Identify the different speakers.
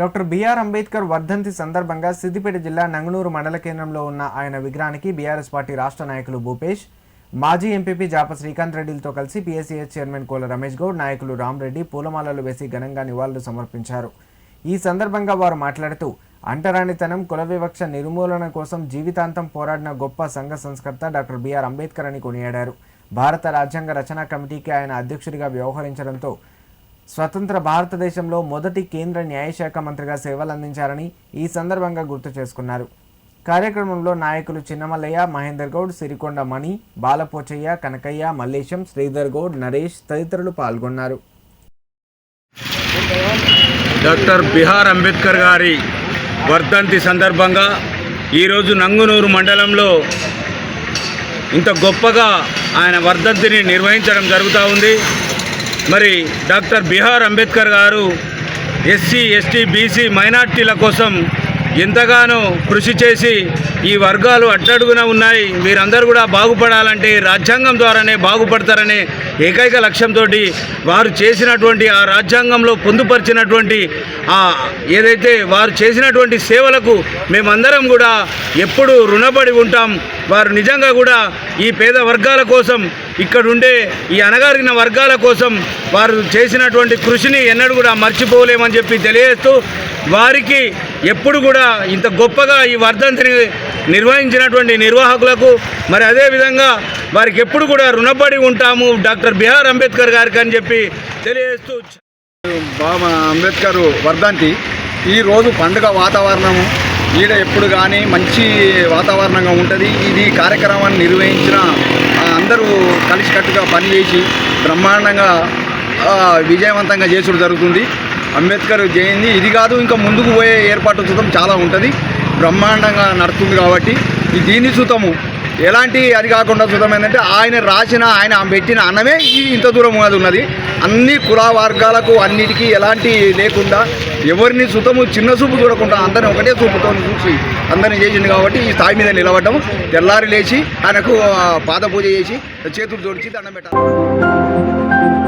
Speaker 1: Doctor BR Ambedkar వర్ధంతి సందర్భంగా సిద్దిపేట జిల్లా నంగనూరు మండల కేంద్రంలో ఉన్న ఆయన విగ్రహానికి బీఆర్ఎస్ పార్టీ రాష్ట్ర నాయకులు భూపేష్ మాజీ ఎంపీపీ జాప శ్రీకాంత్ రెడ్డిలతో కలిసి పీఎస్సీఎస్ చైర్మన్ కోల రమేష్ గౌడ్ నాయకులు రామ్రెడ్డి పూలమాలలు వేసి ఘనంగా నివాళులు సమర్పించారు. ఈ సందర్భంగా వారు మాట్లాడుతూ అంటరానితనం కుల వివక్ష నిర్మూలన కోసం జీవితాంతం పోరాడిన గొప్ప సంఘ సంస్కర్త డాక్టర్ బిఆర్ అంబేద్కర్ అని కొనియాడారు. భారత రాజ్యాంగ రచనా కమిటీకి ఆయన అధ్యక్షుడిగా వ్యవహరించడంతో స్వతంత్ర భారతదేశంలో మొదటి కేంద్ర న్యాయశాఖ మంత్రిగా సేవలందించారని ఈ సందర్భంగా గుర్తు చేసుకున్నారు. కార్యక్రమంలో నాయకులు చిన్నమల్లయ్య మహేందర్ గౌడ్ సిరికొండ మణి బాలపోచయ్య కనకయ్య మల్లేశం శ్రీధర్ గౌడ్ నరేష్ తదితరులు పాల్గొన్నారు.
Speaker 2: డాక్టర్ బిహార్ అంబేద్కర్ గారి వర్ధంతి సందర్భంగా ఈరోజు నంగునూరు మండలంలో ఇంత గొప్పగా ఆయన వర్ధంతిని నిర్వహించడం జరుగుతూ ఉంది. మరి డాక్టర్ బిహార్ అంబేద్కర్ గారు ఎస్సీ ఎస్టీ బీసీ మైనార్టీల కోసం ఎంతగానో కృషి చేసి ఈ వర్గాలు అట్టడుగున ఉన్నాయి. వీరందరూ కూడా బాగుపడాలంటే రాజ్యాంగం ద్వారానే బాగుపడతారనే ఏకైక లక్ష్యంతో వారు చేసినటువంటి ఆ రాజ్యాంగంలో పొందుపరిచినటువంటి ఆ ఏదైతే వారు చేసినటువంటి సేవలకు మేమందరం కూడా ఎప్పుడు రుణపడి ఉంటాం. వారు నిజంగా కూడా ఈ పేద వర్గాల కోసం ఇక్కడుండే ఈ అనగారిన వర్గాల కోసం వారు చేసినటువంటి కృషిని ఎన్నడూ కూడా మర్చిపోలేమని చెప్పి తెలియజేస్తూ వారికి ఎప్పుడు కూడా ఇంత గొప్పగా ఈ వర్ధంతిని నిర్వహించినటువంటి నిర్వాహకులకు మరి అదేవిధంగా వారికి ఎప్పుడు కూడా రుణపడి ఉంటాము డాక్టర్ బిఆర్ అంబేద్కర్ గారికి అని చెప్పి తెలియజేస్తూ
Speaker 3: బాబా అంబేద్కర్ వర్ధంతి ఈరోజు పండుగ వాతావరణము ఈడ ఎప్పుడు కానీ మంచి వాతావరణంగా ఉంటుంది. ఇది కార్యక్రమాన్ని నిర్వహించిన అందరూ కలిసికట్టుగా పనిచేసి బ్రహ్మాండంగా విజయవంతంగా చేసుడు జరుగుతుంది. అంబేద్కర్ జయంతి ఇది కాదు ఇంకా ముందుకు పోయే ఏర్పాటు చూద్దాం చాలా ఉంటుంది. బ్రహ్మాండంగా నడుస్తుంది కాబట్టి ఈ దీన్ని చూద్దాము ఎలాంటి అది కాకుండా చూద్దాం ఏంటంటే ఆయన రాసిన ఆయన పెట్టిన అన్నమే ఇంత దూరం అది ఉన్నది. అన్ని కుల వర్గాలకు అన్నిటికీ ఎలాంటి లేకుండా ఎవరిని సుతము చిన్న చూపు చూడకుండా అందరిని ఒకటే చూపుతో చూసి అందరిని చేసింది కాబట్టి ఈ స్థాయి మీద నిలబడ్డం తెల్లారి లేచి ఆయనకు పాద పూజ చేసి చేతులు జోడించి దండం పెట్టాలి.